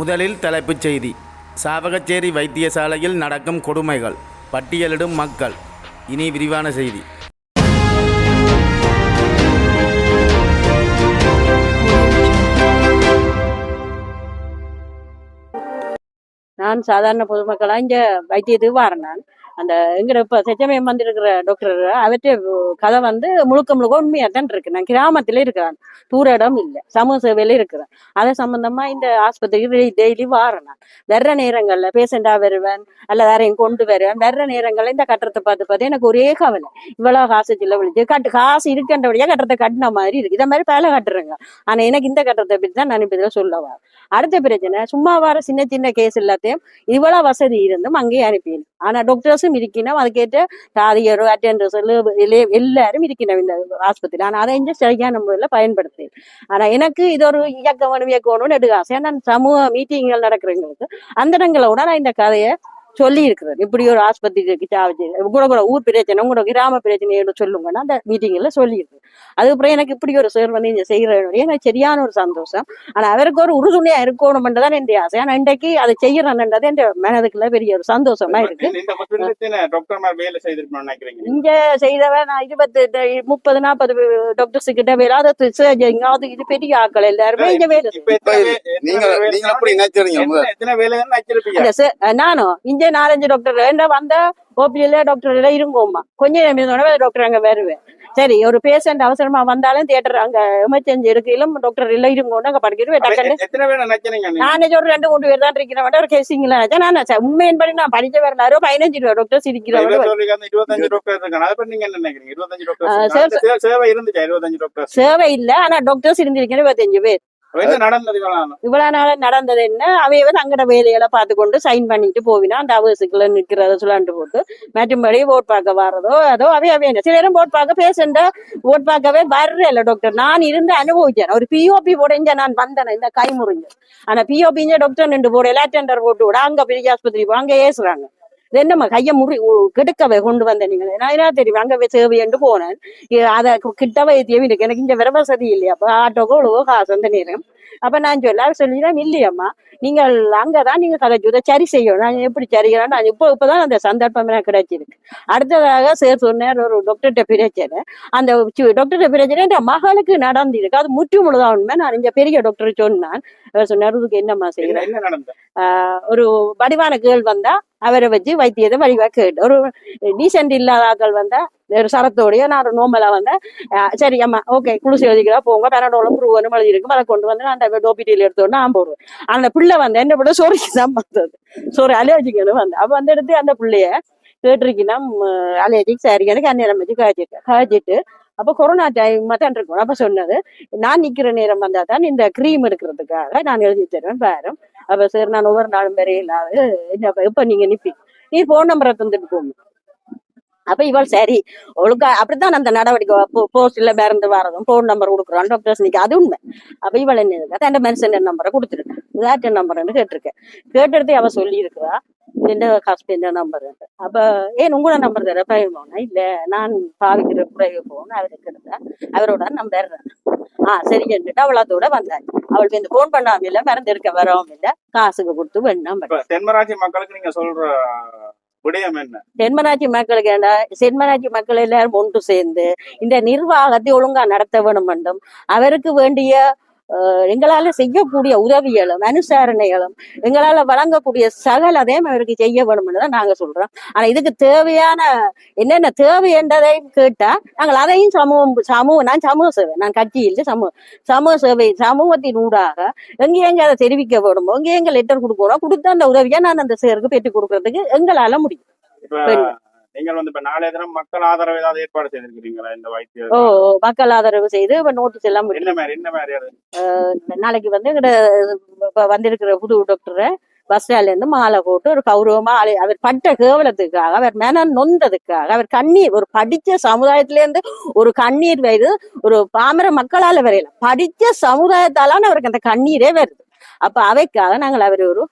முதலில் தலைப்புச் செய்தி. சாவகச்சேரி வைத்தியசாலையில் நடக்கும் கொடுமைகள் பட்டியலிடும் மக்கள். இனி விரிவான செய்தி. நான் சாதாரண பொதுமக்களா இங்க வைத்தியத்துக்கு வரேன் நான். அந்த எங்கட இப்ப செச்சமயம் வந்திருக்கிற டாக்டர் அவற்றை கதை வந்து முழுக்க முழுக்க உண்மையா தான் இருக்கு. நான் கிராமத்துல இருக்கிறேன். தூர இடம் இல்ல. சமூக சேவையில இருக்கிறேன். அதை சம்பந்தமா இந்த ஆஸ்பத்திரிக்கு டெய்லி வாரேன் நான். வர்ற நேரங்கள்ல பேஷண்டா வருவேன். அல்ல யாரையும் கொண்டு வருவேன். வர்ற நேரங்கள்ல இந்த கட்டத்தை பார்த்து பார்த்து எனக்கு ஒரே கவலை. இவ்வளவு காசு செலவழிச்சு கட்டு காசு இருக்கின்றபடியா கட்டத்தை கட்டின மாதிரி இருக்கு. இதை மாதிரி பேல கட்டுறேங்க. ஆனா எனக்கு இந்த கட்டத்தை பத்தி தான் நான் இப்ப இதில் சொல்லவா அடுத்த பிரச்சனை சும்மா வர சின்ன சின்ன கேஸ் எல்லாத்தையும் இவ்வளவு வசதி இருந்தும் அங்கேயே அனுப்பிடணும் ஆனா எல்லாரும் இருக்கணும் அதுக்கேற்ற தாதியரோ அட்டெண்டர்ஸ் எல்லாரும் இருக்கணும் இந்த ஆஸ்பத்திரி ஆனா அதை இங்க சரியான முறையில் பயன்படுத்தி ஆனா எனக்கு இது ஒரு இயக்கம் வேணும் இயக்கணும்னு எடுக்க ஆசை. ஏன்னா சமூக மீட்டிங்கள் நடக்கிறவங்களுக்கு அந்த இடங்களோட நான் இந்த கதையை சொல்லி இருக்கிறேன் இப்படி ஒரு ஆஸ்பத்திரி இருக்கு சாவச்சி கூட கூட ஊர் பிரச்சனை உங்களோட கிராம பிரச்சனையோட சொல்லுங்கன்னா அந்த மீட்டிங்ல சொல்லியிருக்கேன் அதுக்கப்புறம் எனக்கு இப்படி ஒரு சேர் வந்து இங்க செய்யறது எனக்கு சரியான ஒரு சந்தோஷம். ஆனா அவருக்கு ஒரு உறுதுணையா இருக்கணும்ன்றதான் என் ஆசை. ஆனா இன்றைக்கு அதை செய்யறேன்ன்றது என் மனதுக்குள்ள பெரிய ஒரு சந்தோஷமா இருக்கு. இங்க செய்தவன் நான் இருபத்தி முப்பது நாற்பது டாக்டர்ஸ் கிட்ட வேலை அதை அது இது பெரிய ஆட்கள் எல்லாருமே இங்க வேலை நானும் இங்க நாலஞ்சு டாக்டர் என்ன வந்த ஓபிஎல்ல டாக்டர் எல்லாம் இருங்கோம்மா. கொஞ்சம் நேரம் டாக்டர் அங்க வருவேன் சரி ஒரு பேஷண்ட் அவசரமா வந்தாலும் தியேட்டர் அங்க எமர்ஜென்சி இருக்கையிலும் டாக்டர் எல்லாம் இருங்கோன்னு அங்க படிக்கிறேன் டக்குன்னு? நானே ஒரு ரெண்டு மூணு பேர் தான் இருக்கிறவன் ஒரு கேசிங்ல நான் ச- உண்மையின்படி நான் படிச்ச வரலாறு பதினஞ்சு ரூபா டாக்டர் இப்ப இருக்கிறவங்க இவர் சொல்றீங்க, அந்த 25 டாக்டர் இருக்காங்க. அதை பத்தி நீங்க என்ன நினைக்கிறீங்க? 25 டாக்டர் ஆ, இருக்காங்க. சார், அந்த சே- சேவை இருந்துச்சா 25 டாக்டர் சேவை இல்ல ஆனா டாக்டர்ஸ் இருந்திருக்கேன் இருபத்தஞ்சு பேர். இவ்வளவு நாள்? நடந்தது என்ன? அவையவன் அங்கட வேலைகளை பார்த்து கொண்டு சைன் பண்ணிட்டு போவினா அந்த அவசுக்குள்ள நிக்கிறத சொல்லாண்டு போட்டு மற்றும்படி ஓட் பார்க்க வர்றதோ அதோ அவை அவை சில நேரம் ஓட் பார்க்க பேஷண்ட ஓட் பார்க்கவே வர்றல டாக்டர் நான் இருந்து அனுபவிச்சேன். ஒரு பிஓபி உடைஞ்ச நான் வந்தேன் இந்த கை முறிஞ்சு. ஆனா பிஓபிஞ்ச டாக்டர் நின்று போட லேட்டண்டர் போட்டு விட அங்க பெரிய ஆஸ்பத்திரி போ, அங்க ஏசுறாங்க. என்னம்மா கையை முறி உ- கெடுக்கவே கொண்டு வந்த நீங்க. நான் என்ன தெரியும்? அங்க போய் சேவையண்டு போனேன். அதை அத கிட்டவே எனக்கு எனக்கு இங்க விர வசதி இல்லையா? அப்ப ஆட்டோக்கோ இவ்வளவோ காசு அந்த நேரம் அப்ப நான் சொல்ல சொல்லிதான் இல்லையம்மா. நீங்கள் அங்கதான் நீங்க கதைச்சு இதை சரி செய்யணும். நான் எப்படி சரிகிறேன் நான் இப்போ இப்பதான் அந்த சந்தர்ப்பம் எனக்கு கிடைச்சிருக்கு. அடுத்ததாக சார் சொன்னார் ஒரு டாக்டர்கிட்ட பிரச்சனை. அந்த டாக்டர்கிட்ட பிரச்சனை என் மகளுக்கு நடந்திருக்கு. அது முற்று முழுதான் உண்மை? நான் இங்க பெரிய டாக்டர் சொன்னான் அவர் சொன்னார் இதுக்கு என்னம்மா என்ன செய்யறேன் ஒரு வடிவான கேள் வந்தா அவரை வச்சு வைத்தியத்தை வடிவா கேட்டு ஒரு டீசென்ட் இல்லாத ஆட்கள் வந்தா ஒரு சரத்தோடய நான் ஒரு நோம்பெல்லாம் வந்தேன் ஆஹ் சரி அம்மா ஓகே குளிச்சு எழுதிக்கிறா போங்க பெனடோலம் ப்ரூவனும் எழுதி இருக்கு அதை கொண்டு வந்து நான் அந்த டோபிட்டியில் எடுத்தோடனே நான் போடுவேன். அந்த பிள்ளை வந்து என்ன பண்ண சோறிக்கு தான் வந்தது சோறு அலர்ஜிக்கணும் வந்து. அப்போ அந்த எடுத்து அந்த பிள்ளைய கேட்டிருக்கீங்கன்னா அலர்ஜிக் சரி எனக்கு அந்நேரம் வச்சு காய்ச்சிட்டு காய்ச்சிட்டு அப்ப கொரோனா டைம் தான் இருக்கும் அப்ப சொன்னது நான் நிக்கிற நேரம் வந்தால் தான் இந்த க்ரீம் எடுக்கிறதுக்காக நான் எழுதி தருவேன் பாரு. அப்ப சரி நான் ஒவ்வொரு நாளும் வரையிலாது இப்போ நீங்க நிப்பி நீ போன் நம்பரை தந்துட்டு போங்க. அப்ப இவள் சரி. ஒழுங்கா அப்படித்தான் அந்த நடவடிக்கை போஸ்ட்ல பிறந்து வரதும் போன் நம்பர் கொடுக்குறோம். டாக்டர்ஸ் நிக்க அது உண்மை. அப்ப இவள் என்ன இருக்கா அந்த மெடிசன் நம்பரை கொடுத்துருக்கேன் ஏர்டெல் நம்பர்னு கேட்டிருக்கேன். கேட்டெடுத்து அவ சொல்லி இருக்கிறா இந்த ஹஸ்பண்ட் நம்பர் அப்ப ஏன் உங்களோட நம்பர் தர பயன்போனா இல்ல நான் பாவிக்கிற குறைய போகணும் அவருக்கு எடுத்தேன் அவரோட நம்பர் ஆஹ் சரி கேட்டுட்டு அவளத்தோட வந்தாரு அவளுக்கு இந்த போன் பண்ணாம இல்ல மறந்து இருக்க வரவும் இல்ல காசுக்கு கொடுத்து வேணும். இப்ப தென்மராட்சி மக்களுக்கு நீங்க சொல்ற விடயம் என்ன? தென்மராட்சி மக்களுக்கு என்ன தென்மராட்சி மக்கள் எல்லாரும் ஒன்று சேர்ந்து இந்த நிர்வாகத்தை ஒழுங்கா நடத்த வேண்டும் வேண்டும் அவருக்கு வேண்டிய எங்களால செய்யக்கூடிய உதவிகளும் அனுசரணைகளும் எங்களால வழங்கக்கூடிய சகலதையும் அவருக்கு செய்ய வேணும்னு தான் நாங்க சொல்றோம் ஆனா இதுக்கு தேவையான என்னென்ன தேவை என்றதை கேட்டா நாங்கள் அதையும் சமூகம் சமூக நான் சமூக சேவை நான் கட்சி இல்லை சமூக சமூக சேவை சமூகத்தின் ஊடாக எங்க எங்க அதை தெரிவிக்க வேணுமோ எங்க எங்க லெட்டர் கொடுக்கணும் கொடுத்த அந்த உதவியை நான் அந்த சேருக்கு பெற்றுக் கொடுக்கறதுக்கு எங்களால முடியும். நீங்கள் வந்து இப்ப நாளைய தினம் மக்கள் ஆதரவு ஏதாவது ஏற்பாடு செய்திருக்கிறீங்களா இந்த வைத்திய ஓ மக்கள் ஆதரவு செய்து இப்ப நோட்டீஸ் எல்லாம் என்ன மாதிரி என்ன மாதிரி? நாளைக்கு வந்து இப்ப வந்திருக்கிற புது டாக்டரை பஸ் ஸ்டாண்ட்ல இருந்து மாலை போட்டு ஒரு கௌரவமா ஆளு- அவர் பட்ட கேவலத்துக்காக அவர் மன நொந்ததுக்காக அவர் கண்ணீர் ஒரு படிச்ச சமுதாயத்துல இருந்து ஒரு கண்ணீர் வருது ஒரு பாமர மக்களால வரையல படிச்ச சமுதாயத்தாலான அவருக்கு அந்த கண்ணீரே வருது அப்ப அவைக்காக நாங்கள் அவர் ஒரு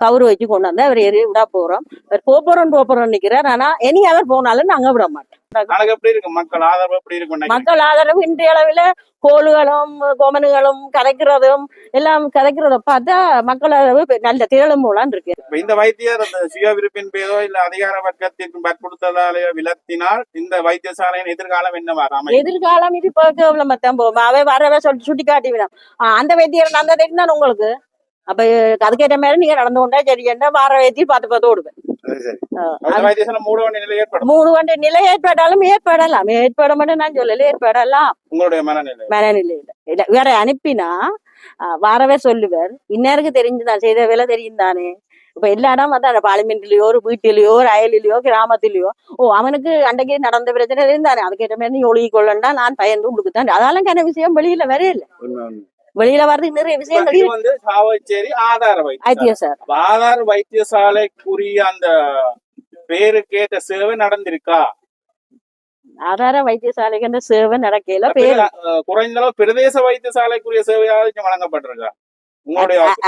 கவுரு வச்சு கொண்டு வந்து அவர் எரி விட போறோம். அவர் போறோம் போறோம் நிக்கிறார். ஆனா இனி அவர் போனாலும் நாங்க விட மாட்டோம். நாளைக்கு எப்படி இருக்கு மக்கள் ஆதரவு எப்படி இருக்கும்? மக்கள் ஆதரவு இன்றைய அளவில் கோளுகளும் கோமனுகளும் கதைக்கிறதும் எல்லாம் கதைக்கிறத பார்த்தா மக்கள் ஆதரவு பெ- நல்ல திரளும் மூலம் இருக்கு. இப்ப இந்த வைத்தியர் அந்த சுய விருப்பின் பேரோ இல்ல அதிகார வர்க்கத்திற்கு வற்புறுத்தலாலேயோ விலத்தினால் இந்த வைத்தியசாலையின் எதிர்காலம் என்னவா எதிர்காலம் இது கேவலம் தான் போகும் அவ வரவே சொல்லி சுட்டி காட்டி விடும் அந்த வைத்தியர் அந்த தான் உங்களுக்கு? அப்ப அதுக்கேற்ற மாதிரி நீங்க நடந்து கொண்டா சரி என்ன வார வைத்தியம் பார்த்து பார்த்து ஓடுவேன் மூணு வண்டி நிலை ஏற்பட்டாலும் ஏற்படலாம் ஏற்பட மட்டும் நான் சொல்லல ஏற்படலாம் உங்களுடைய மனநிலை மனநிலையில இல்ல வேற அனுப்பினா வாரவே சொல்லுவார் இந்நேருக்கு தெரிஞ்சு நான் செய்த வேலை தெரியும் தானே இப்ப எல்லா இடம் வந்து அந்த பார்லிமெண்ட்லயோ ஒரு வீட்டிலயோ ஒரு அயலிலயோ கிராமத்திலயோ ஓ அவனுக்கு அன்றைக்கு நடந்த பிரச்சனை இருந்தானே அதுக்கேற்ற மாதிரி நீ ஒழுகி கொள்ளண்டா நான் பயந்து உங்களுக்கு தான் அதெல்லாம் கன விஷயம் வெளியில வரையில வெளியில வர்றதுக்கு நிறைய விஷயங்கள் வந்து சாவச்சேரி ஆதார ஐத்தியம் சார் ஆதார வைத்தியசாலைக்குரிய அந்த பேருக்கேற்ற சேவை நடந்திருக்கா? ஆதார வைத்தியசாலைக்கு சேவை நடக்கையில பேர் குறைந்த அளவு பிரதேச வைத்தியசாலைக்குரிய சேவையாவது வழங்கப்பட்டிருக்கா?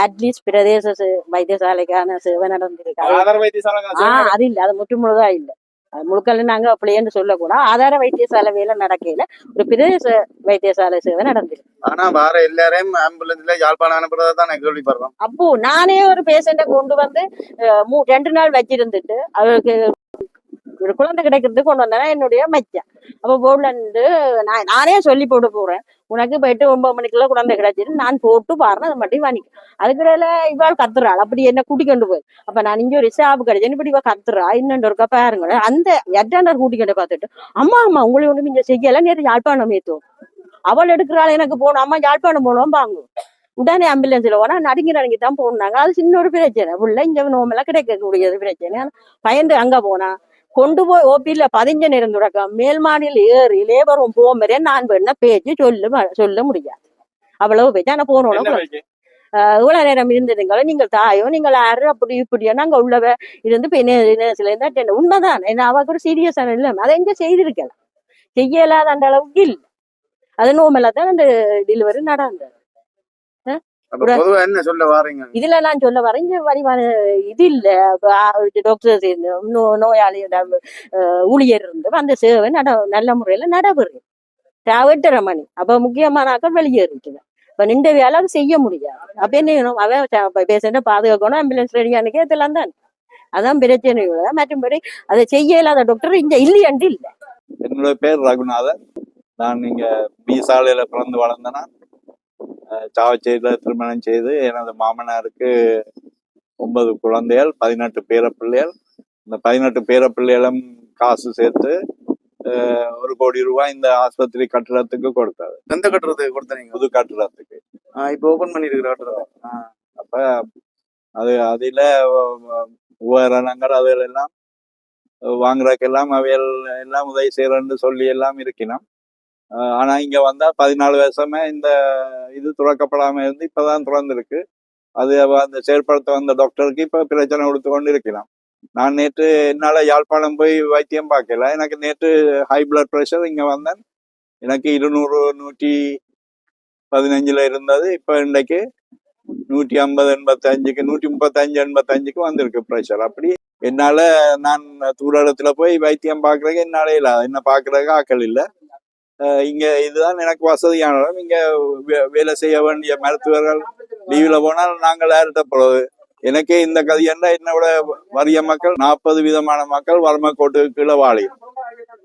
அட்லீஸ்ட் பிரதேச வைத்தியசாலைக்கான சேவை நடந்திருக்கு? ஆதார வைத்தியசாலை அது இல்ல அது முற்று முழுதா இல்ல. அது முழுக்கல்ல நாங்க அப்படியேன்னு சொல்லக்கூடாது ஆதார வைத்தியசாலை வேலை நடக்கையில ஒரு பிரதேச வைத்தியசாலை சேவை நடந்திருக்கு ஆனா வார எல்லாரையும் ஆம்புலன்ஸ்ல யாழ்ப்பாணம் அனுப்புறதை தான் கேள்விப்படுறோம். அப்போ நானே ஒரு பேஷண்ட கொண்டு வந்து ரெண்டு நாள் வச்சிருந்துட்டு அவருக்கு ஒரு குழந்தை கிடைக்கிறதுக்கு கொண்டு வந்தேன் என்னுடைய மச்சான். அப்ப போர்ட்ல இருந்து நான் நானே சொல்லி போட்டு போறேன். உனக்கு போயிட்டு ஒன்பது மணிக்குள்ள குழந்தை கிடைச்சிட்டு நான் போட்டு பாருன்னு அது மட்டும் வாங்கி அதுக்கிடையில இவாள் கத்துறாள். அப்படி என்ன கூட்டி கொண்டு போய். அப்ப நான் இங்க ஒரு ஸ்டாப் கிடைச்சேன் இப்படி இவ கத்துறா. இன்னொன்று இருக்கா பாருங்க அந்த எட்டாண்டர் கூட்டிக்கிட்ட பார்த்துட்டு அம்மா அம்மா உங்களை ஒண்ணு இங்க செய்யல. நேரம் யாழ்ப்பாணம் ஏத்துவோம் அவள் எடுக்கிறாள் எனக்கு போகணும். அம்மா யாழ்ப்பாணம் போனோம் பாங்க. உடனே ஆம்புலன்ஸ்ல போனா நடுங்கி நடுங்கி தான் போனாங்க அது சின்ன ஒரு பிரச்சனை. உள்ள இங்க நோமெல்லாம் கிடைக்கக்கூடியது பிரச்சனை. பயந்து அங்க போனா கொண்டு போய் ஓபியில பதிஞ்ச நேரம் தொடக்கம். மேல் மாடியில் ஏறி லேபரும் போமரே நான் வேணா பேச்சு சொல்ல ம- சொல்ல முடியாது. அவ்வளவு பேச்சு. ஆனா வைத்திய? இவ்வளவு நேரம் இருந்ததுங்களோ? நீங்கள் தாயோ நீங்கள் யாரு? அப்படி இப்படியோ நாங்க உள்ளவ இருந்து இருந்தா உண்மைதான். என்ன அவக்கு ஒரு சீரியஸான இல்லை. அதை எங்க செய்திருக்கலாம்? செய்யலாத அந்த அளவுக்கு இல்லை. அது நோமெல்லாம் தான் அந்த டெலிவரி நடந்தது. என்ன சொல்ல வாரீங்க? இதுல நான் சொல்ல வரேன் இங்க வரிமான இது இல்ல. டாக்டர்ஸ் நோயாளியோட அஹ், ஊழியர் இருந்து அந்த சேவை நட நல்ல முறையில நடைபெறும். எட்டரை மணி. அப்ப முக்கியமானாக்கள் வெளியே இருக்குது இப்ப நின்ற வேலை அது செய்ய முடியாது. அப்ப என்ன அவன் பேஷண்ட பாதுகாக்கணும் ஆம்புலன்ஸ் ரெடியானு கேட்கலாம் தான். அதான் பிரச்சனை இவ்வளவு. மற்றும்படி அதை செய்ய இல்லாத டாக்டர் இங்க இல்லையண்டு இல்ல. என்னோட பேர் ரகுநாதன் நான் இங்க பி சாலையில பிறந்து வளர்ந்தேனா. அஹ் சாவச்சேரியில திருமணம் செய்து எனது மாமனாருக்கு ஒன்பது குழந்தைகள் பதினெட்டு பேர பிள்ளைகள் இந்த பதினெட்டு பேர பிள்ளைகளும் காசு சேர்த்து ஒரு கோடி ரூபாய் இந்த ஆஸ்பத்திரி கட்டிடத்துக்கு கொடுத்தாரு எந்த கட்டுறது கொடுத்தீங்க? புது கட்டிடத்துக்கு. இப்போ ஓபன் பண்ணிருக்கிற கட்டுறது அப்ப அது அதில உபகரணங்கள் அதுல எல்லாம் வாங்குறதுக்கெல்லாம் அவைகள் எல்லாம் உதவி செய்யறேன்னு சொல்லி எல்லாம் இருக்கணும் அஹ் ஆனா இங்க வந்தா பதினாலு வருஷமே இந்த இது துறக்கப்படாம இருந்து இப்பதான் திறந்திருக்கு. அது அந்த செயற்படுத்த வந்த டாக்டருக்கு இப்ப பிரச்சனை கொடுத்து கொண்டு இருக்கலாம் நான் நேற்று என்னால யாழ்ப்பாணம் போய் வைத்தியம் பார்க்கல. எனக்கு நேற்று ஹை பிளட் ப்ரெஷர் இங்க வந்தேன். எனக்கு இருநூறு நூற்றி பதினஞ்சுல இருந்தது. இப்ப இன்றைக்கு நூற்றி ஐம்பது எண்பத்தஞ்சுக்கு நூற்றி முப்பத்தஞ்சு எண்பத்தஞ்சுக்கு வந்திருக்கு ப்ரெஷர் அப்படி என்னால நான் தூரத்துல போய் வைத்தியம் பார்க்கறதுக்கு என்னால இல்லை. என்ன பார்க்கறதுக்கு ஆக்கள் இல்லை. இங்க இதுதான் எனக்கு வசதியான இடம் இங்க வேலை செய்ய வேண்டிய மருத்துவர்கள் லீவ்ல போனால் நாங்கள் போறது எனக்கே இந்த கதை என்ன என்னோட வறிய மக்கள் நாற்பது விதமான மக்கள் வறுமை கோட்டுக்கு கீழே வாழியும்.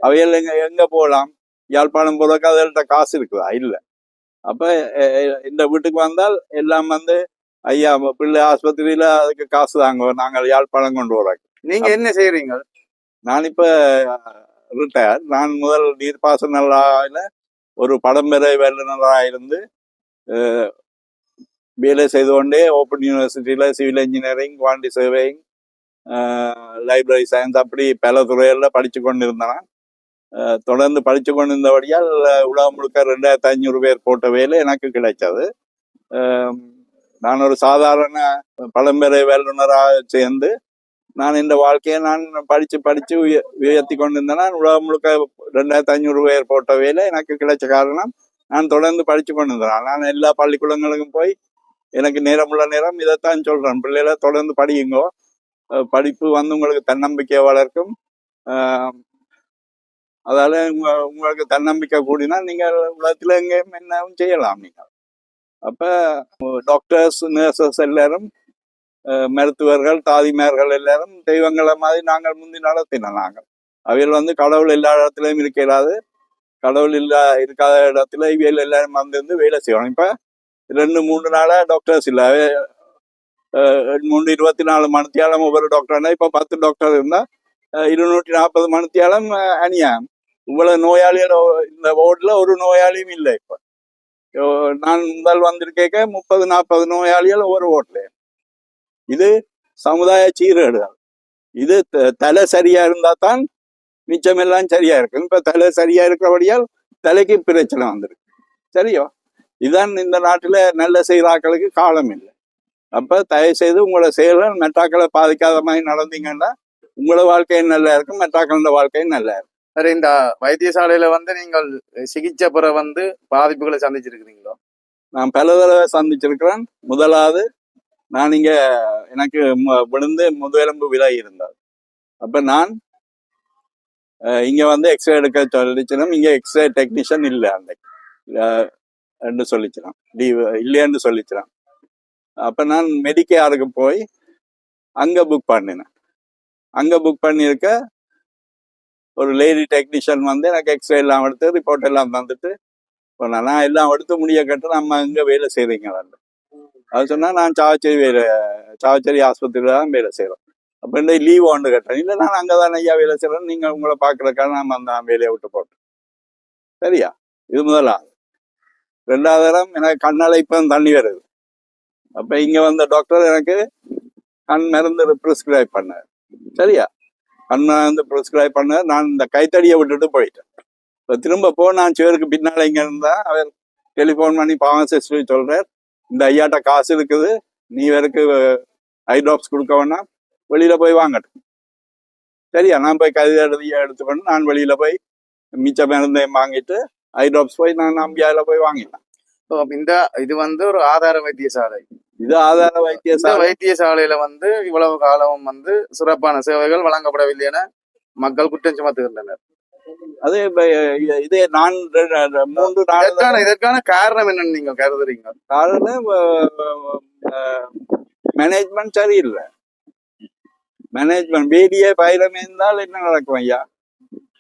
அவைகள் எங்க எங்க போகலாம்? யாழ்ப்பாணம் போறதுக்கு அதுகள்ட்ட காசு இருக்குதா? இல்ல. அப்ப இந்த வீட்டுக்கு வந்தால் எல்லாம் வந்து ஐயா பிள்ளை ஆஸ்பத்திரியில அதுக்கு காசு தாங்க நாங்கள் யாழ்ப்பாணம் கொண்டு வரோம் நீங்க என்ன செய்யறீங்க நான் இப்ப ரிட்டையர். நான் முதல் நீர்ப்பாசன ஒரு படம்பெறை வல்லுநராக இருந்து பிஎல்ஏ வேலை செய்து கொண்டே ஓப்பன் யூனிவர்சிட்டியில் civil engineering quantity surveying library science அப்படி பல துறைகளில் படித்து கொண்டிருந்தேன் தொடர்ந்து படித்து கொண்டிருந்தபடியால் உலகம் முழுக்க ரெண்டாயிரத்தி ஐநூறு பேர் போட்ட வேலை எனக்கு கிடைச்சது நான் ஒரு சாதாரண பழம்பெறை வல்லுநராக சேர்ந்து நான் இந்த வாழ்க்கையை நான் படித்து படித்து உய- உயர்த்தி கொண்டிருந்தேன்னா உலகம் முழுக்க ரெண்டாயிரத்தி ஐநூறு பேர் போட்ட வேலை எனக்கு கிடைச்ச காரணம் நான் தொடர்ந்து படித்து கொண்டிருந்தேன். நான் எல்லா பள்ளிக்கூடங்களுக்கும் போய் எனக்கு நேரமுள்ள நேரம் இதைத்தான் சொல்கிறேன் பிள்ளைகளை தொடர்ந்து படியுங்கோ. படிப்பு வந்து உங்களுக்கு தன்னம்பிக்கையை வளர்க்கும். அதால உங்களுக்கு தன்னம்பிக்கை கூடினா நீங்கள் உலகத்தில் எங்கேயும் என்னவும் செய்யலாம் நீங்கள். அப்போ டாக்டர்ஸ் நர்சஸ் எல்லாரும் மருத்துவர்கள் தாதிமார்கள் எல்லாரும் தெய்வங்களை மாதிரி நாங்கள் முந்தி நடத்தின நாங்கள். அவையில் வந்து கடவுள் எல்லா இடத்துலயும் இருக்க கடவுள் இல்லா இருக்காத இடத்துல இவையில் எல்லாரும் வந்து வேலை செய்யணும் இப்ப ரெண்டு மூணு நாளா டாக்டர்ஸ் இல்லை. மூணு இருபத்தி நாலு மணித்தியாலம் ஒவ்வொரு டாக்டர்னா இப்ப பத்து டாக்டர் இருந்தா இருநூற்றி நாற்பது மணித்தியாலம் அணியா இவ்வளவு நோயாளிகள் இந்த வார்டுல ஒரு நோயாளியும் இல்லை இப்ப. நான் முதல் வந்திருக்கேக்க முப்பது நாற்பது நோயாளிகள் ஒவ்வொரு வார்டுல. இது சமுதாய சீர்கேடுகள். இது த- தலை சரியா இருந்தா தான் மிச்சமெல்லாம் சரியா இருக்கும். இப்ப தலை சரியா இருக்கிறபடியால் தலைக்கு பிரச்சனை வந்திருக்கு. சரியோ? இதுதான் இந்த நாட்டுல நல்ல செய்தாக்களுக்கு காலம் இல்லை. அப்ப தயவு செய்து உங்களோட செயல்கள் மெட்டாக்களை பாதிக்காத மாதிரி நடந்தீங்கன்னா உங்களோட வாழ்க்கையும் நல்லா இருக்கும் மெட்டாக்களோட வாழ்க்கையும் நல்லா இருக்கும். சரி இந்த வைத்தியசாலையில வந்து நீங்கள் சிகிச்சை பெற வந்து பாதிப்புகளை சந்திச்சிருக்கிறீங்களோ? நான் பல தடவை சந்திச்சிருக்கிறேன். முதலாவது நான் இங்க எனக்கு விழுந்து முதுகெலும்பு விலகி இருந்தார். அப்ப நான் இங்க வந்து எக்ஸ்ரே எடுக்க சொல்லிச்சிடும் இங்க எக்ஸ்ரே டெக்னீஷியன் இல்லை அன்னைக்கு அஹ், என்று சொல்லிச்சிடும் லீவ் இல்லைன்னு சொல்லிச்சிடும் அப்ப நான் மெடிக்கேருக்கு போய் அங்க புக் பண்ணினேன். அங்க புக் பண்ணியிருக்க ஒரு லேடி டெக்னீஷியன் வந்து எனக்கு எக்ஸ்ரே எல்லாம் எடுத்து ரிப்போர்ட் எல்லாம் தந்துட்டு போனா நான் எல்லாம் எடுத்து முடிய கட்ட நம்ம அங்கே வேலை செய்றீங்களா அது சொன்னால் நான் சாவச்சேரி வேலை சாவச்சேரி ஆஸ்பத்திரியில் தான் வேலை செய்கிறோம் அப்போ இந்த லீவ் ஒன்று கட்டுறேன் இல்லை நான் அங்கதான் ஐயா வேலை செய்கிறேன் நீங்கள் உங்களை பார்க்குறக்காக நான் அந்த வேலையை விட்டு போட்டேன் சரியா? இது முதலாவது ரெண்டாவது இடம் எனக்கு கண்ணால இப்போ தண்ணி வருது. அப்போ இங்கே வந்த டாக்டர் எனக்கு கண் மருந்து ப்ரிஸ்கிரைப் பண்ணார். சரியா? கண் வந்து ப்ரிஸ்கிரைப் பண்ண நான் இந்த கைத்தடியை விட்டுட்டு போயிட்டேன். இப்போ திரும்ப போ நான் சிவருக்கு பின்னால் இங்கே இருந்தால் அவர் டெலிஃபோன் பண்ணி பாவம் சிஸ்டர் சொல்கிறார் இந்த ஐயாட்ட காசு இருக்குது நீ வேருக்கு ஐ ட்ராப்ஸ் கொடுக்க வேணாம் வெளியில போய் வாங்கட்டும். சரியா? நான் போய் கதை எழுதி எடுத்துக்கொண்டு நான் வெளியில போய் மிச்ச மருந்தையும் வாங்கிட்டு ஐ ட்ராப்ஸ் போய் நான் நம்பியால போய் வாங்கிட்டேன். இந்த இது வந்து ஒரு ஆதார வைத்தியசாலை. இது ஆதார வைத்தியசாலை. வைத்தியசாலையில வந்து இவ்வளவு காலமும் வந்து சிறப்பான சேவைகள் வழங்கப்படவில்லை என மக்கள் குற்றம் சுமத்துகின்றனர். அது இதே நான் மூன்று நாள் இதற்கான காரணம் என்னன்னு நீங்க கருதுறீங்க? காரணம் மேனேஜ்மெண்ட் சரியில்லை. மேனேஜ்மெண்ட் வேலியே பயிரமே இருந்தால் என்ன நடக்கும் ஐயா?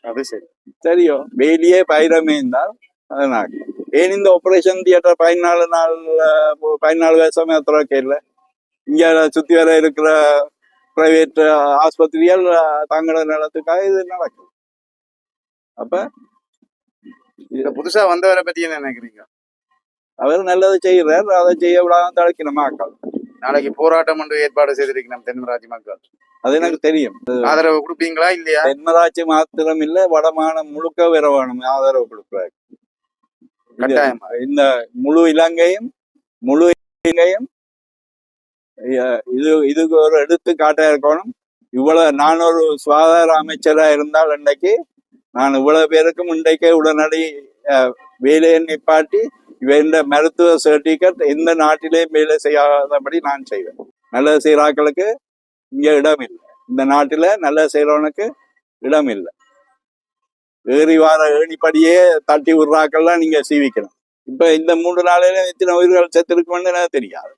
அது சரி. சரியோ? வேலியே பயிரமே இருந்தால் அது நடக்கும். ஏன் இந்த ஆபரேஷன் தியேட்டர் பதினாலு நாள் பதினாலு வருஷமே எத்தனை கேட்கல? இங்க சுத்தி வர இருக்கிற பிரைவேட் ஆஸ்பத்திரிகள் அஹ், தங்களோட நிலத்துக்காக இது நடக்கும். அப்ப இந்த புதுசா வந்தவரை பத்தி என்ன நினைக்கிறீங்க? அவர் நல்லது செய்கிறார் அதை செய்ய விடாம தடுக்கணும் மக்கள் நாளைக்கு போராட்டம் ஒன்று ஏற்பாடு செய்திருக்கணும் தென்மராட்சி மக்கள். அது எனக்கு தெரியும். ஆதரவு கொடுப்பீங்களா இல்லையா? தென்மராட்சி மாத்திரம் இல்ல வடமானம் முழுக்க வர வேணும் ஆதரவு கொடுக்குறாரு. கட்டாயமா? இந்த முழு இலங்கையும் முழு இலங்கையும் இது இதுக்கு ஒரு எடுத்துக்காட்டா இருக்கணும். இவ்வளவு நான் ஒரு சுகாதார அமைச்சரா இருந்தால் இன்றைக்கு நான் இவ்வளவு பேருக்கும் இன்றைக்கே உடனடி அஹ், வேலையை நிப்பாட்டி இந்த மருத்துவ சர்டிபிகேட் எந்த நாட்டிலேயும் வேலை செய்யாதபடி நான் செய்வேன். நல்ல செய்யறாக்களுக்கு இங்க இடம் இல்லை. இந்த நாட்டுல நல்ல செய்யறவனுக்கு இடம் இல்லை. ஏறி வார ஏணிப்படியே தட்டி விடுறாக்கள்லாம் நீங்க சீவிக்கணும் இப்ப இந்த மூன்று நாளையில எத்தனை உயிர்கள் செத்துருக்குன்னு எனக்கு தெரியாது.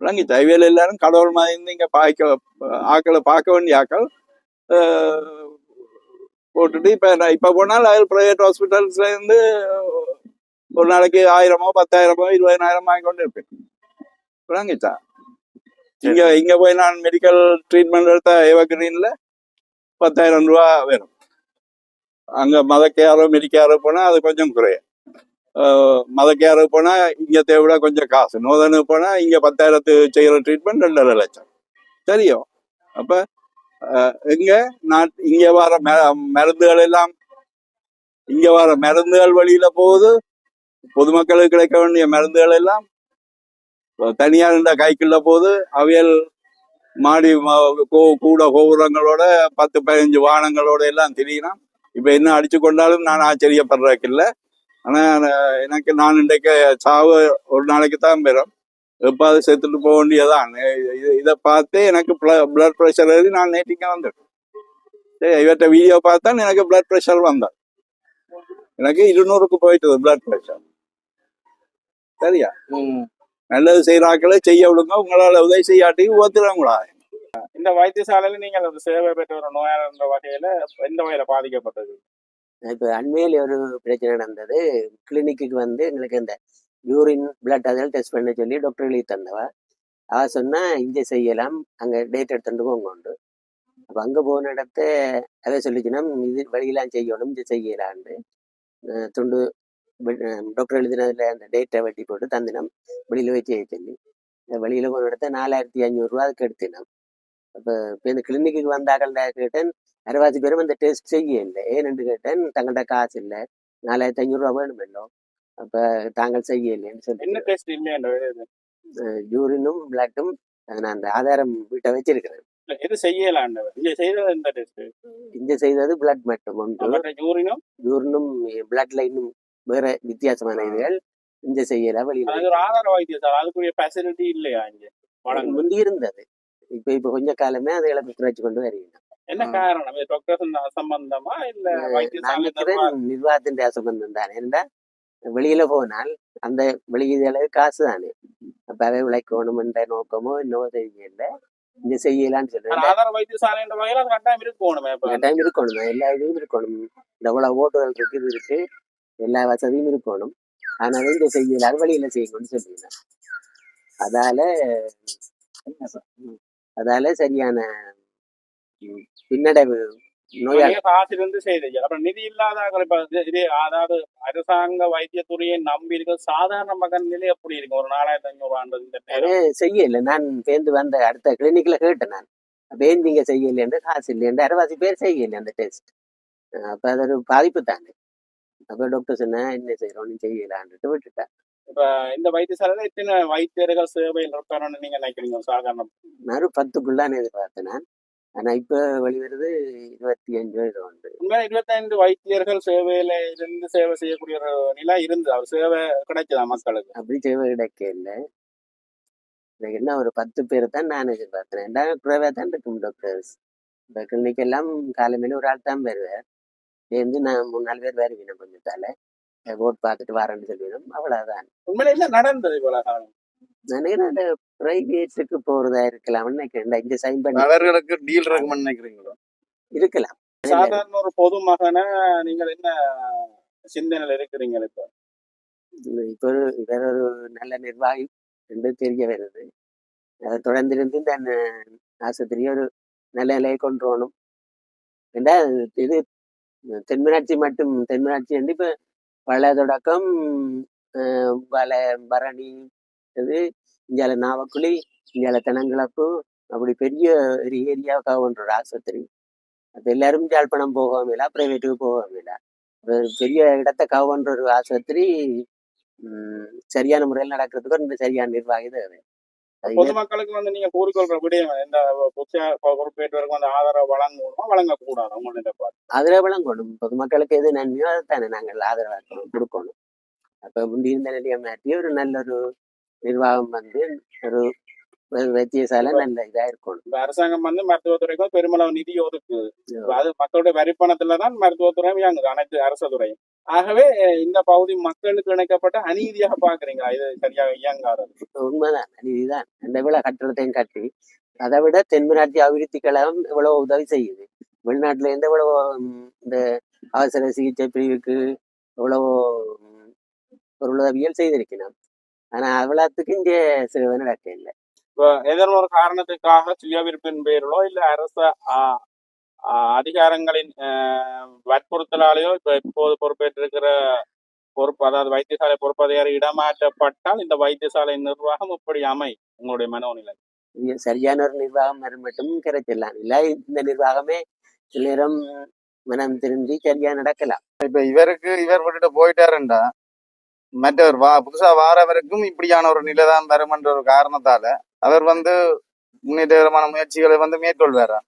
விளங்கி தைவியல் எல்லாரும் கடவுள் மாதிரி இருந்து இங்க பாய்க்க ஆக்களை பார்க்க வேண்டிய ஆக்கள் போட்டுட்டு இப்ப இப்ப போனால் பிரைவேட் ஹாஸ்பிட்டல்ஸ்ல இருந்து ஒரு நாளைக்கு ஆயிரமோ பத்தாயிரமோ இருபதாயிரம் வாங்கி கொண்டு இருப்பேன். விளங்கிச்சா இங்க இங்க போய் நான் மெடிக்கல் ட்ரீட்மெண்ட் எடுத்த எவகிரீன்ல பத்தாயிரம் ரூபா வரும் அங்க மதக்கையாரோ மெடிக்கையாரோ போனா அது கொஞ்சம் குறையும் மதக்கையாரோ போனா இங்க தேவையிட கொஞ்சம் காசு. நோதனு போனா இங்க பத்தாயிரத்து செய்யற ட்ரீட்மெண்ட் ரெண்டரை லட்சம். சரியோ? அப்ப எங்க? நாட் இங்க வர மருந்துகள் எல்லாம் இங்க வர மருந்துகள் வழியில போகுது. பொதுமக்களுக்கு கிடைக்க வேண்டிய மருந்துகள் எல்லாம் தனியார் இந்த கைக்குள்ள போகுது. அவியல் மாடி கோ- கூட கோபுரங்களோட பத்து பதினஞ்சு வானங்களோட எல்லாம் திரியினான் இப்ப என்ன அடிச்சு கொண்டாலும் நான் ஆச்சரியப்படுறதுக்கு இல்லை. ஆனா எனக்கு நான் இன்றைக்கு சாவு ஒரு நாளைக்கு தான் பெறும். எப்பாவது செத்துட்டு போக வேண்டியதான் இது- இதை பார்த்து எனக்கு பிளட் ப்ரெஷர் ஏறி நான் நேட்டிங்க வந்துட்டேன் சரி இவற்றை வீடியோ பார்த்தா எனக்கு பிளட் ப்ரெஷர் வந்தேன் எனக்கு இருநூறுக்கு போயிட்டு பிளட் ப்ரெஷர் சரியா? நல்லது செய்யறாக்களே செய்ய விடுங்க. உங்களால உதவி செய்யாட்டி ஓத்துறாங்களா இந்த வைத்தியசாலையில நீங்கள் ஒரு சேவை பெற்ற ஒரு நோயாளர் என்ற வகையில எந்த வகையில பாதிக்கப்பட்டது? இப்போ அண்மையில் ஒரு பிரச்சனை நடந்தது. கிளினிக்கு வந்து எங்களுக்கு இந்த யூரின் பிளட் அதெல்லாம் டெஸ்ட் பண்ண சொல்லி டாக்டர் எழுதி தந்தவா. அவ சொன்னா இங்கே செய்யலாம். அங்கே டேட் எடுத்துட்டு போங்க உண்டு. அப்போ அங்கே போன இடத்த அவ சொல்லிச்சுன்னா இது வழியெல்லாம் செய்யணும் இது செய்யலான்னு துண்டு டாக்டர் எழுதினதில் அந்த டேட்டை வெட்டி போட்டு தந்தினம். வெளியில் வச்சு செய்ய சொல்லி. வெளியில் போன இடத்த நாலாயிரத்தி அஞ்சூறுரூவா அதுக்கு எடுத்தினோம். அப்போ இப்போ இந்த கிளினிக்கு வந்தாக்கள்டா கேட்டேன். அரைவாசி பேரும் இந்த டெஸ்ட் செய்ய இல்லை ஏன்னு கேட்டேன் தங்கள்கிட்ட காசு இல்லை. நாலாயிரத்தி ஐநூறுரூவா வேணுமല്ലോ அப்போ தாங்கள் செய்ய இல்லைன்னு என்ன சொல்லி யூரினும் பிளட்டும் நான் அந்த ஆதாரம் வீட்டை வச்சிருக்கிறேன் எது செய்யலாண்டவர் இங்க செய்தது எந்த டெஸ்ட் இங்க செய்தது பிளட் மட்டும் உண்டு யூரினும்? யூரினும் பிளட்ல இன்னும் வேற வித்தியாசமான இதுகள். இங்க செய்யல வெளியில அது ஒரு ஆதார வைத்தியசாலை அதுக்குரிய ஃபெசிலிட்டி இல்லையா இங்க? முந்தி இருந்தது. இப்ப இப்ப கொஞ்ச காலமே அதை இழப்பு குறைச்சு கொண்டு வருகிறோம். என்ன காரணம்? இது டாக்டர்ஸ் அசம்பந்தமா? இல்ல நிர்வாகத்தின் அசம்பந்தம் தானே. ஏன்னா வெளியில போனால் அந்த வெளியில காசு தானே அப்ப அதை விளைக்கணும் என்ற நோக்கமோ இன்னமோ தெரியல இங்க செய்யலான்னு ஆனா சொல்றேன் கட்டாயம் இருக்கணுமே எல்லா இதுவும் இருக்கணும். எவ்வளவு ஓட்டுகள் இருக்கு இது இருக்கு. எல்லா வசதியும் இருக்கணும். அதனால இங்க செய்யல. அது வெளியில செய்யணும்னு சொல்லியிருந்தேன் அதால அதால சரியான பின்னடைவு நோயாளி நிறைய காசு இருந்து செய்தீங்க அப்புறம் நிதி இல்லாதவங்க இப்ப இது- அதாவது அரசாங்க வைத்தியத்துறையை நம்பி இருக்க சாதாரண மகன் நிலை எப்படி இருக்கு ஒரு நாலாயிரத்தி ஐநூறு ஆண்டு அது செய்யல நான் பேருந்து வந்த அடுத்த கிளினிக்ல கேட்டேன் நான் பேந்திங்க செய்யலைன்னு காசு இல்லைன்னு அரைவாசி பேர் செய்யல அந்த டெஸ்ட் அப்ப அது ஒரு பாதிப்பு தானே அப்ப டாக்டர் சொன்னா என்ன செய்யறோம் நீ செய்யலான்ட்டு விட்டுட்டேன் இப்ப இந்த வைத்தியசாலையில எத்தனை வைத்தியர்கள் சேவையில் இருப்பாருன்னு நீங்க நினைக்கிறீங்க சாதாரண நான் பத்துக்குள்ளான்னு எதிர்பார்த்தேன் நான் ஆனா இப்ப வெளிவருது இருபத்தி அஞ்சு வயது உண்டு உண்மையில இருபத்தைந்து வைத்தியர்கள் சேவையில இருந்து சேவை செய்யக்கூடிய ஒரு நிலை இருந்தது அவர் சேவை கிடைச்சதா மக்களுக்கு. அப்படி செய்வ கிடைக்கல. எனக்கு என்ன ஒரு பத்து பேர் தான் நான் எதிர்பார்த்தேன் ஏன்டா குறைவாக தான் இருக்கும் டாக்டர்ஸ் இந்த கிளினிக் எல்லாம் காலமையில ஒரு ஆள் தான் வருவார். சேர்ந்து நான் மூணு நாலு பேர் வருவீங்க கொஞ்சத்தால ஓட் பார்த்துட்டு வரேன்னு சொல்லிடும். அவ்வளவுதான். உண்மையில என்ன நடந்தது இவ்வளவு காலம்? நினைக்கிறேன் அந்த பிரைவேட்டுக்கு போறதா இருக்கலாம்னு நினைக்கிறேன். இங்க சைன் பண்ணி அவர்களுக்கு டீல் ரெக்கமெண்ட் நினைக்கிறீங்களோ? இருக்கலாம். சாதாரண ஒரு பொதுமகனை நீங்கள் என்ன சிந்தனையில இருக்கிறீங்க இப்ப? இப்போ ஒரு இவர் ஒரு நல்ல நிர்வாகி என்று தெரிய வருது அதை தொடர்ந்து இருந்து இந்த ஆஸ்பத்திரியை ஒரு நல்ல நிலையை கொண்டு வரணும். ஏண்டா இது தென்மராட்சி மட்டும் தென்மராட்சி வந்து இப்போ பழைய தொடக்கம் வல பரணி இது இந்தியால நாவக்குழி இந்தியால தெனங்கிழப்பு அப்படி பெரிய ஒரு ஏரியாவுக்காக ஒன்று ஒரு ஆஸ்பத்திரி. அப்போ எல்லாரும் ஜாழ்ப்பாணம் போகவும் இல்லை பிரைவேட்டுக்கு ஒரு பெரிய இடத்த கவர்ன்ற ஒரு ஆஸ்பத்திரி சரியான முறையில் நடக்கிறதுக்கு சரியான நிர்வாகி தேவை. அது பொதுமக்களுக்கு வந்து நீங்க கூறிக்கொள்ற விடயம் இந்த புதிய பொறுப்பேற்றவருக்கு வந்து ஆதரவு வழங்கணுமா வழங்கக்கூடாது பார்த்து ஆதரவு வழங்கணும். பொதுமக்களுக்கு எது நன்மையோ அதைத்தானே நாங்கள் ஆதரவாக கொடுக்கணும். அப்போ முந்தி இருந்த நிலையை மாற்றி ஒரு நல்ல ஒரு நிர்வாகம் வந்து ஒரு வைத்தியசாலை நல்ல இதா இருக்கணும். அரசாங்கம் வந்து மருத்துவத்துறைக்கும் பெருமளவு நிதி ஒதுக்குது அது மக்களுடைய வரிப்பணத்துல தான் மருத்துவத்துறையும் இயங்குது அனைத்து அரசு துறையும். ஆகவே இந்த பகுதி மக்களுக்கு இணைக்கப்பட்ட அநீதியாக பாக்குறீங்களா இது சரியாக இயங்காதது. உண்மைதான் இதுதான் அந்த விட கட்டடத்தையும் கட்டி அதை விட தென்மராட்சி அபிவிருத்தி கழகம் இவ்வளவு உதவி செய்யுது. வெளிநாட்டுல இருந்து இவ்வளவு இந்த அவசர சிகிச்சை பிரிவுக்கு இவ்வளவு பொருளுதவியல் செய்திருக்கணும் ஆனா அவ்வளவுத்துக்கு இங்க சேவை நடக்க இல்லை. இப்ப ஏதேனும் ஒரு காரணத்துக்காக சுய விருப்பின் பேரிலோ இல்ல அரச அதிகாரங்களின் வற்புறுத்தலாலேயோ இப்ப இப்போது பொறுப்பேற்றிருக்கிற பொறுப்பு அதாவது வைத்தியசாலை பொறுப்பதிகாரி இடமாற்றப்பட்டால் இந்த வைத்தியசாலை நிர்வாகம் இப்படி அமை உங்களுடைய மனோநிலை. சரியான ஒரு நிர்வாகம் வர மட்டும் கிடைச்சிடலாம். இல்ல இந்த நிர்வாகமே சில நேரம் மனம் திரும்பி சரியா நடக்கலாம். இப்ப இவருக்கு இவர் விட்டுட்டு போயிட்டாருண்டா. மற்றவர் வா புதுசா வாரவருக்கும் இப்படியான ஒரு நிலைதான் வருமென்ற ஒரு காரணத்தால அவர் வந்து முன்னேற்றகரமான முயற்சிகளை வந்து மேற்கொள்வாரா?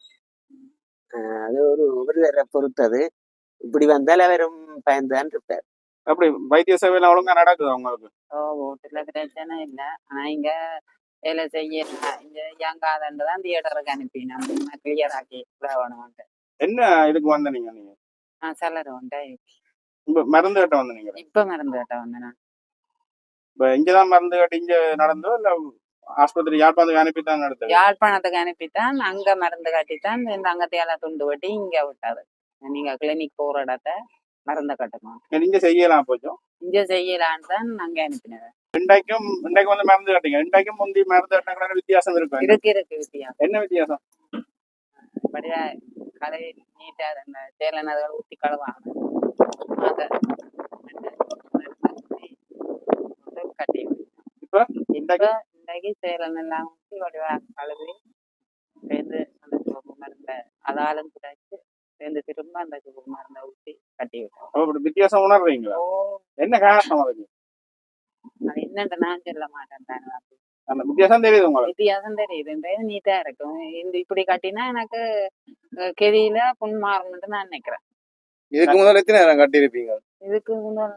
ஆஹ் அது ஒரு ஒருவரை பொறுத்தது இப்படி வந்தால் அவரும் பயன்தான் இருப்பார். அப்படி வைத்திய சேவையில ஒழுங்கா நடக்குது உங்களுக்கு? ஓ வீட்டுல பிரச்சனை இல்ல. ஆனா இங்க வேலை செய்ய இங்க இயங்காதண்டு தான் தியேட்டருக்கு அனுப்பினோம் கிளியர் ஆக்கி வேணும்ட்டு என்ன இதுக்கு வந்த நீங்க? நீங்க நான் சலர் உண்டு மருந்து கட்ட வந்து நீங்க இப்ப மருந்து கட்ட வந்தேன் நான். இப்ப இங்கதான் மருந்து கட்டி இங்க நடந்தோ இல்ல ஆஸ்பத்திரி யாழ்ப்பாணத்துக்கு அனுப்பித்தான் நடந்தது யாழ்ப்பாணத்துக்கு அனுப்பித்தான் அங்க மருந்து கட்டித்தான் இந்த அங்கத்தையால துண்டு வெட்டி இங்க விட்டாது நீங்க கிளினிக் போற இடத்த மருந்து கட்டணும். இங்க செய்யலாம் போச்சோம் இங்க செய்யலான்னு தான் அங்க அனுப்பினது இன்றைக்கும் இன்றைக்கு வந்து மருந்து கட்டிங்க. இன்றைக்கும் முந்தி மருந்து கட்டின வித்தியாசம் இருக்கும். இருக்கு இருக்கு வித்தியாசம். என்ன வித்தியாசம்? படியா கலை நீட்டா சேலனதுகள் ஊத்தி கழுவாங்க. வித்தியாசம் உணர்றீங்களா என்ன காரணம் அதுக்கு அது என்னன்னு நான் சொல்ல மாட்டேன் அந்த வித்தியாசம் தெரியுது உங்களுக்கு வித்தியாசம் தெரியுது இந்த இது நீட்டா இருக்கும் இந்த இப்படி கட்டினா எனக்கு கெதியில புண் மாறணும்னு நான் நினைக்கிறேன் இதுக்கு முதல்ல எத்தனை நேரம் கட்டியிருப்பீங்க? இதுக்கு முதல்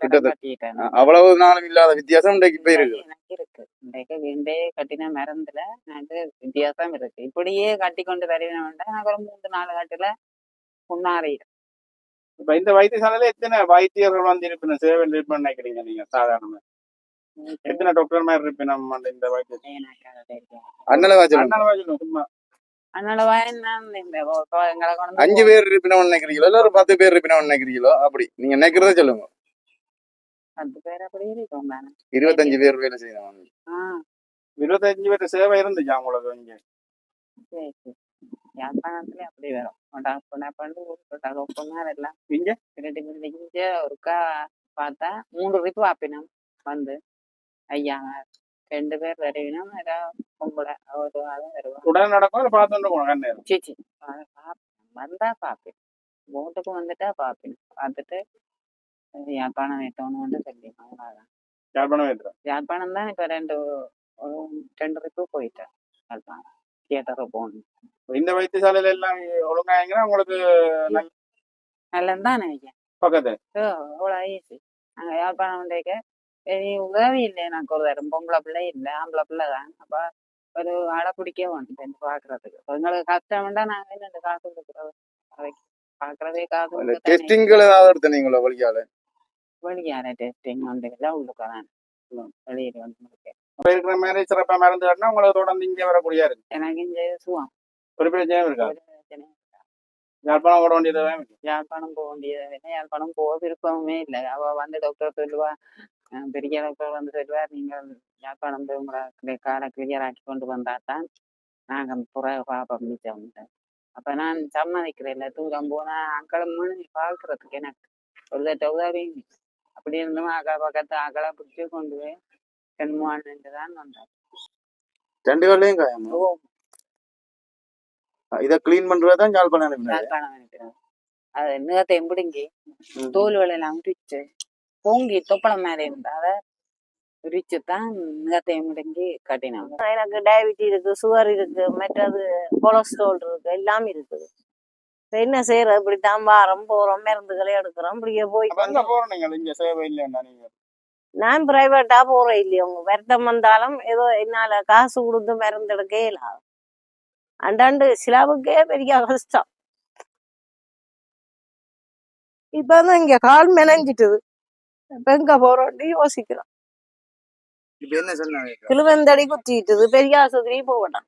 கிட்டத்தட்ட. கட்டிட்டேன்? அவ்வளவு நாளும் இல்லாத வித்தியாசம் இன்றைக்கு இப்ப இருக்கு. இன்றைக்கு வீண்டே கட்டின மருந்துல எனக்கு வித்தியாசம் இருக்கு. இப்படியே கட்டி கொண்டு வருவேன் எனக்கு ஒரு மூன்று நாலு கட்டுல புண்ணாறிடும் இப்ப இந்த வைத்தியசாலையில எத்தனை வைத்தியர்கள் வந்து இருப்பின சேவை இருப்பின்னு நினைக்கிறீங்க நீங்க சாதாரணமா? எத்தனை டாக்டர் மாதிரி இருப்பினம் இந்த வைத்திய எனக்கு அது தெரியும் அண்ணல வாச்சல் அண்ணாவா சொல்லுங்க சும்மா. அஞ்சு பேர் இருப்பினவன் நினைக்கிறீங்களோ? இல்ல ஒரு பத்து பேர் இருப்பினவன் நினைக்கிறீங்களோ? அப்படி. நீங்க நினைக்கிறத சொல்லுங்க. பத்து பேர் அப்படி இருக்கோம் தானே. இருபத்தஞ்சு பேர் வேலை செய்யணும் ஆஹ் இருபத்தஞ்சு பேர் சேவை இருந்துச்சா உங்களுக்கு இங்க? யாழ்ப்பாணத்துல அப்படி வரும். இங்க? திருட்டு திருட்டு இங்க ஒருக்கா பார்த்தா மூணு ரிப்பு ஆப்பினோம் வந்து. ஐயா ரெண்டு பேர் வருவினோம் ஏதாவது பொம்பளை ஒரு ஆள் வருவான் உடனே நடக்கும்? இல்ல பார்த்துட்டு கண்ணு சீச்சி வந்தா பாப்பேன். போட்டுக்கு வந்துட்டா பாப்பேன். பார்த்துட்டு யாழ்ப்பாணம் வெட்டணும்னு சொல்லி அவ்வளோதான் யாழ்ப்பாணம் வைத்திரம் யாழ்ப்பாணம் தான் இப்போ ரெண்டு ரெண்டு ரிப்பு போயிட்டேன் யாழ்ப்பாணம் தியேட்டருக்கு போகணும். இந்த வைத்தியசாலையில எல்லாம் ஒழுங்காங்கன்னா உங்களுக்கு நல்ல நல்லது தான் நினைக்கிறேன் பக்கத்து அவ்வளோ ஈஸி நாங்கள் யாழ்ப்பாணம் வந்தேக்க உதவி இல்லை எனக்கு ஒரு தரம் பொம்பளை பிள்ளை இல்லை ஆம்பளை பிள்ளை தான் அப்போ ஒரு ஆளை பிடிக்க வேணும் பார்க்கறதுக்கு எங்களுக்கு கஷ்டம்டா நாங்கள் என்ன காசு கொடுக்குறது அதுக்கு பார்க்கறதே காசு. டெஸ்டிங்கள் ஏதாவது எடுத்தீங்களோ வழியால வெளியான டெஸ்டிங் வந்து எல்லாம் உள்ளுக்க தான் வெளியில் வந்து. அப்ப இருக்கிற மாதிரி சிறப்பா மருந்து கட்டினா உங்களுக்கு தொடர்ந்து இங்க வரக்கூடிய இருக்கு எனக்கு இந்த சுகம் ஒரு பிரச்சனையும் இருக்கா யாழ்ப்பாணம் ஓட வேண்டியது யாழ்ப்பாணம் போக வேண்டியது என்ன யாழ்ப்பாணம் போக விருப்பமே இல்லை அவ வந்து டாக்டர் சொல்லுவா பெரிய வந்து சொல்லுவார் நீங்கள் யாழ்ப்பாணம் போய் உங்களை காலை கிளியர் ஆக்கி கொண்டு வந்தாதான் நாங்க புற பாப்போம் மிச்சம் அப்ப நான் சம்மதிக்கிறேன். இல்லை தூரம் போனா அக்களை மூணு பார்க்கறதுக்கு எனக்கு. ஒரு தட்ட உதவி அப்படி இருந்தும் அக்கா பக்கத்து அக்களை பிடிச்சி கொண்டு போய் மூணு தான் வந்தேன் ரெண்டு வேலையும் காயமா? இதை கிளீன் பண்றதுதான் யாழ்ப்பாணம் யாழ்ப்பாணம் அது நிறத்தையும் பிடுங்கி தோல்கள் எல்லாம் உரிச்சு பொங்கி தொப்பளம் மேலே இருந்தா அதை உரிச்சு தான் நிறத்தையும் பிடுங்கி கட்டினோம் எனக்கு டயபிட்டி இருக்கு சுகர் இருக்கு மற்றது கொலஸ்ட்ரால் இருக்கு எல்லாம் இருக்குது. என்ன செய்யறது? இப்படித்தான் வாரம் போறோம் மருந்துகளை எடுக்கிறோம். இப்படியே போய் நான் பிரைவேட்டா போறேன் இல்லையா? உங்க வருத்தம் வந்தாலும் ஏதோ என்னால காசு கொடுத்து மருந்து எடுக்க இயலாது அண்டாண்டு சிலாவுக்கே பெரிய கஷ்டம். இப்பதான் இங்க கால் மெனஞ்சிட்டுது. இப்ப எங்க போறோம்னு யோசிக்கிறோம். என்ன கிழுவந்தடி குத்திட்டுது. பெரிய ஆஸ்பத்திரி போகணும்.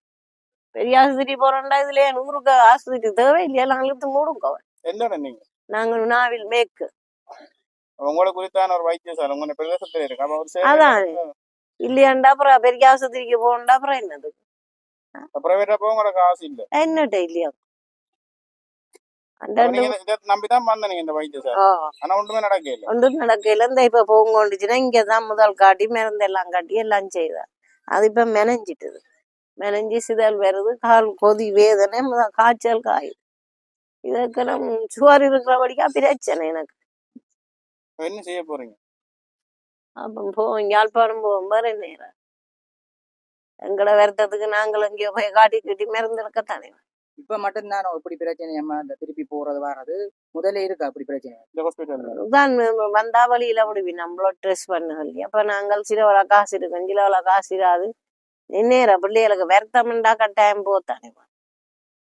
பெரிய ஆஸ்பத்திரி போறோம்டா இதுல நூறுக்கு ஆஸ்பத்திரி தேவை இல்லையா நாங்களுக்கு மூடுங்க இடம் நீங்க? நாவில் மேற்கு உங்களுக்கு குறித்தான ஒரு வைத்தியசாலை உங்க பிரதேசத்துல இருக்கு. அதான். இல்லையாண்டா அப்புறம் பெரிய ஆஸ்பத்திரிக்கு போகணும்டா அப்புறம் என்னது? பிரைவேட்டா போக காசு இல்ல. என்னட்ட இல்லையா? நம்பிதான் வந்த நீங்க இந்த வைத்தியசாலை ஒன்றுமே நடக்க இல்ல ஒன்றும் நடக்கையில இந்த இப்ப போங்கொண்டுச்சுன்னா இங்கதான் முதல் காட்டி மருந்து எல்லாம் காட்டி எல்லாம் செய்தா அது இப்ப மெனஞ்சிட்டுது. மெனஞ்சி சிதல் வருது கால் கொதி வேதனை முதல் காய்ச்சல் காயுது. இதற்கெல்லாம் சுவர் இருக்கிறபடிக்கா பிரச்சனை எனக்கு. என்ன செய்ய போறீங்க? அப்ப போவோம் யாழ்ப்பாணம் போவோம் வேற நேரம் எங்களை வருத்தத்துக்கு நாங்கள் எங்கேயோ போய் காட்டி கட்டி மருந்து எடுக்கத்தானே. இப்ப மட்டும்தான் இப்படி பிரச்சனை அம்மா அந்த திருப்பி போறது வர்றது. முதல்ல இருக்கா அப்படி பிரச்சனை. தான் வந்தா வழியில முடிவி நம்மளோட ட்ரெஸ் பண்ணுகள். அப்ப நாங்கள் சிலவள காசு இருக்கும் சிலவள காசு இராது. இந்நேரம் பிள்ளைகளுக்கு வருத்தம்ண்டா கட்டாயம் போத்தானே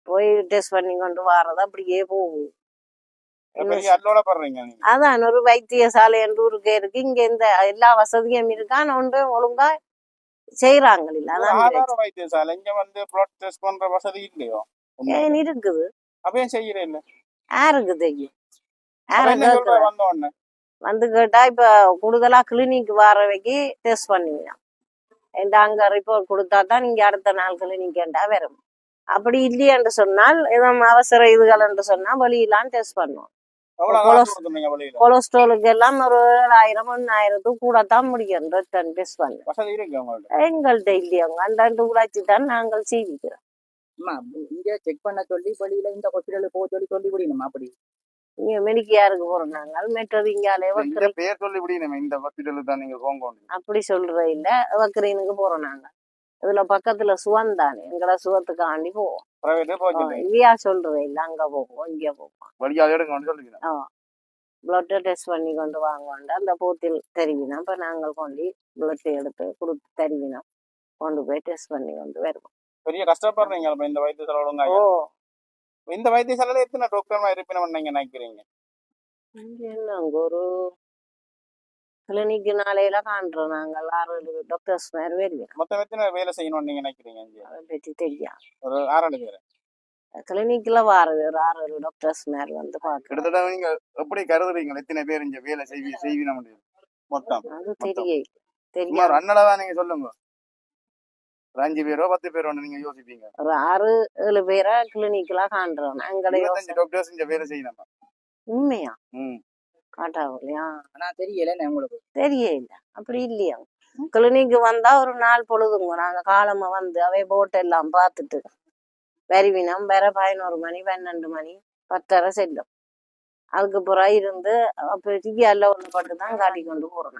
போய் டெஸ்ட் பண்ணி கொண்டு வாரது அப்படியே போகும். அதான் ஒரு வைத்தியசாலை என்று ஊருக்கு இருக்கு. இங்க இந்த எல்லா வசதியும் இருக்கான் ஒன்று ஒழுங்கா செய்யறாங்க இல்ல. அதான். வைத்தியசாலை. இங்க வந்து பிளட் டெஸ்ட் பண்ற வசதி இல்லையோ? ஏன் இருக்குது அப்பயும் செய்யறேன் இல்ல யாருக்கு தெரியும் அப்ப யாரை என்ன சொல்ற? கேட்கற வந்த கேட்டா இப்ப கூடுதலா கிளினிக் வரவைக்கு டெஸ்ட் பண்ணுவீங்க இந்த அங்க ரிப்போர்ட் கொடுத்தா தான் நீங்க அடுத்த நாள் கிளினிக்கண்டா வரும். அப்படி இல்லையென்று சொன்னால் ஏதோ அவசர இதுகள் என்று சொன்னா வெளியெல்லாம் டெஸ்ட் பண்ணுவோம். கொலஸ்ட்ராலுக்கு எல்லாம் ஒரு ஏழாயிரம் ஒன்னாயிரத்துக்கு கூட தான் முடியும். ரிட்டர்ன் டெஸ்ட் பண்ண. வசதி இருக்கு உங்கள்ட்ட? எங்கள்கிட்ட இல்லையாங்க அண்டாண்டு உழைச்சி தான் நாங்கள் செய்விக்கிறோம் அம்மா இங்க செக் பண்ண சொல்லி வெளியில இந்த ஹாஸ்பிட்டலுக்கு போக சொல்லி சொல்லி விடணுமா அப்படி? இங்க மெடிக்கையாருக்கு போறோம்? நாங்கள் மெட்டது இங்காலே பேர் சொல்லி விடணும் இந்த ஹாஸ்பிட்டலுக்கு தான் நீங்க போங்க அப்படி சொல்றது இல்ல. வக்கரீனுக்கு போறோம் நாங்க. இதுல பக்கத்துல சுவம் தானே. எங்களை சுவத்துக்காண்டி போவோம். பிரைவேட்டே போச்சு இவையா சொல்றது இல்ல. அங்க போவோம் இங்க போவோம். பிளட் டெஸ்ட் பண்ணி கொண்டு வாங்கோண்டு அந்த போத்தில் தெரிவினோம். இப்ப நாங்கள் கொண்டு பிளட் எடுத்து கொடுத்து தெரிவினோம். கொண்டு போய் டெஸ்ட் பண்ணி கொண்டு வருவோம். பெரிய கஷ்டப்படுறீங்க இப்ப இந்த வைத்தியசாலை ஒழுங்கா ஓ. இந்த வைத்தியசாலையில எத்தனை டாக்டர் இருப்பினம் நீங்க நினைக்கிறீங்க? இங்க அங்க ஒரு கிளினிக் நாளையில காண்றோம் நாங்கள். ஆறு ஏழு டாக்டர்ஸ் மாதிரி வருவோம் மொத்தம் எத்தனை வேலை செய்யணும்னு நீங்க நினைக்கிறீங்க அதை பற்றி தெரியாது. ஒரு ஆறு பேர். கிளினிக்ல வாரது ஒரு ஆறு ஏழு டாக்டர்ஸ் மாதிரி வந்து பார்க்கணும். கிட்டத்தட்ட நீங்க எப்படி கருதுறீங்க? எத்தனை பேர் இங்க வேலை செய்வி செய்வின முடியும் மொத்தம் அது. தெரிய தெரியாது. அண்ணளவா நீங்க சொல்லுங்க. ஒரு அஞ்சு பேரோ பத்து பேரோ நீங்க யோசிப்பீங்க. ஒரு ஆறு ஏழு பேரை கிளினிக்ல காண்றோம் இருபத்தஞ்சு டாக்டர்ஸ் இங்க வேலை செய்யணும்? உண்மையா? ம். காட்டாவில்லையா? ஆனா தெரியல உங்களுக்கு. தெரிய இல்ல அப்படி இல்லையா? கிளினிக் வந்தா ஒரு நாள் பொழுதுங்க. நாங்க காலமா வந்து அவை போட் எல்லாம் பார்த்துட்டு. வருவினம் வேற பதினோரு மணி பன்னெண்டு மணி பத்தரை செல்லும். அதுக்கு பிறகு இருந்து அப்ப டிவியால ஒண்ணு பட்டு தான் காட்டி கொண்டு போறோம்.